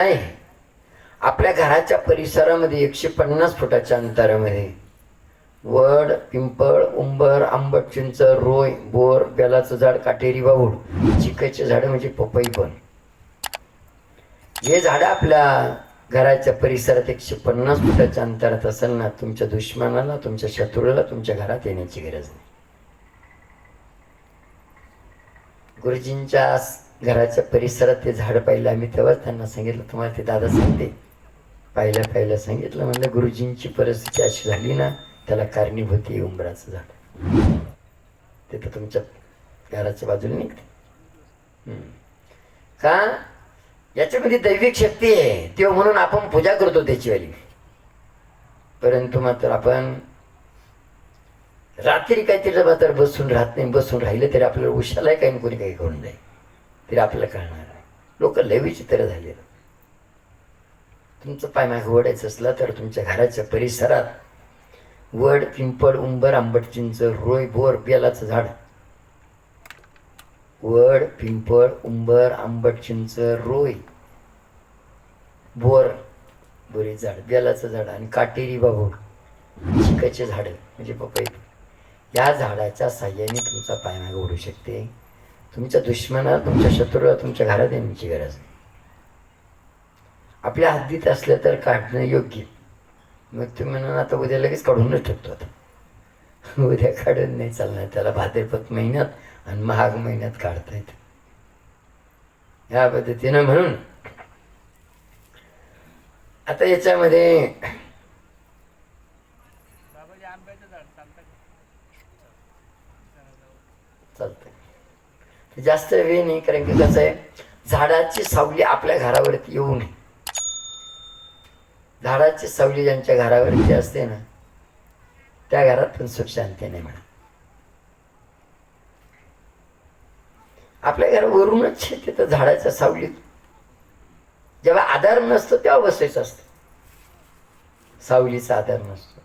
आहे. आपल्या घराच्या परिसरामध्ये एकशे पन्नास फुटाच्या अंतरामध्ये वड पिंपळ उंबर आंबट चिंच रोय बोर बेलाचं झाड काटेरी बाहुड चिकायचे झाड म्हणजे पपई पण. हे झाडं आपल्या घराच्या परिसरात एकशे पन्नास फुटाच्या अंतरात असेल ना तुमच्या दुश्मनाला तुमच्या शत्रूला तुमच्या घरात येण्याची गरज नाही. गुरुजींच्या घराच्या परिसरात ते झाड पाहिलं. आम्ही तेव्हाच त्यांना सांगितलं. तुम्हाला ते दादा सांगते. पाहिलं पाहिलं सांगितलं. म्हणलं गुरुजींची परिस्थिती अशी झाली ना त्याला कारणीभूत आहे उंबराचं झाड. ते तर तुमच्या घराच्या बाजूला निघते. का? याच्यामध्ये दैविक शक्ती आहे. तेव्हा म्हणून आपण पूजा करतो त्याचीवाली. परंतु मात्र आपण रात्री काहीतरी मात्र बसून राहत नाही. बसून राहिलं तरी आपल्याला उशाला काही कोणी काही करून जाईल तरी आपल्याला कळणार आहे. लोक लय विचित्र झाले तुमचं पाय मागे ओढायचं असलं तर तुमच्या घराच्या परिसरात वड पिंपळ उंबर आंबट चिंच रोय बोर बेलाचं झाड. वड पिंपळ उंबर आंबट चिंच रोय बोर बोरी झाड बेलाचं झाड आणि काटेरी बाबूळ चिकाचे झाडं. म्हणजे पपई. या झाडाच्या साह्याने तुमचा पायमाग ओढू शकते. तुमच्या दुश्मनाला तुमच्या शत्रूला तुमच्या घरात येण्याची गरज नाही. आपल्या हद्दीत असलं तर काढणं योग्य. मग तुम्ही म्हणून आता उद्या लगेच काढूनच ठेवतो आता. उद्या काढून नाही चालणार त्याला भाद्रपद महिन्यात आणि महाग महिन्यात काढता येतं. या पद्धतीनं म्हणून आता याच्यामध्ये चालतंय. जास्त वेळ नाही कारण की कसं आहे झाडाची सावली आपल्या घरावरती येऊ नये. झाडाची सावली ज्यांच्या घरावरती असते ना त्या घरात पण सुख शांती नाही म्हणा. आपल्या घरावरूनच आहे तिथं झाडाच्या सावलीत जेव्हा आधार नसतो तेव्हा बसायचं असतं. सावलीचा आधार नसतो.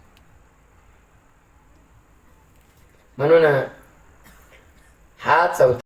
म्हणून हा चौथा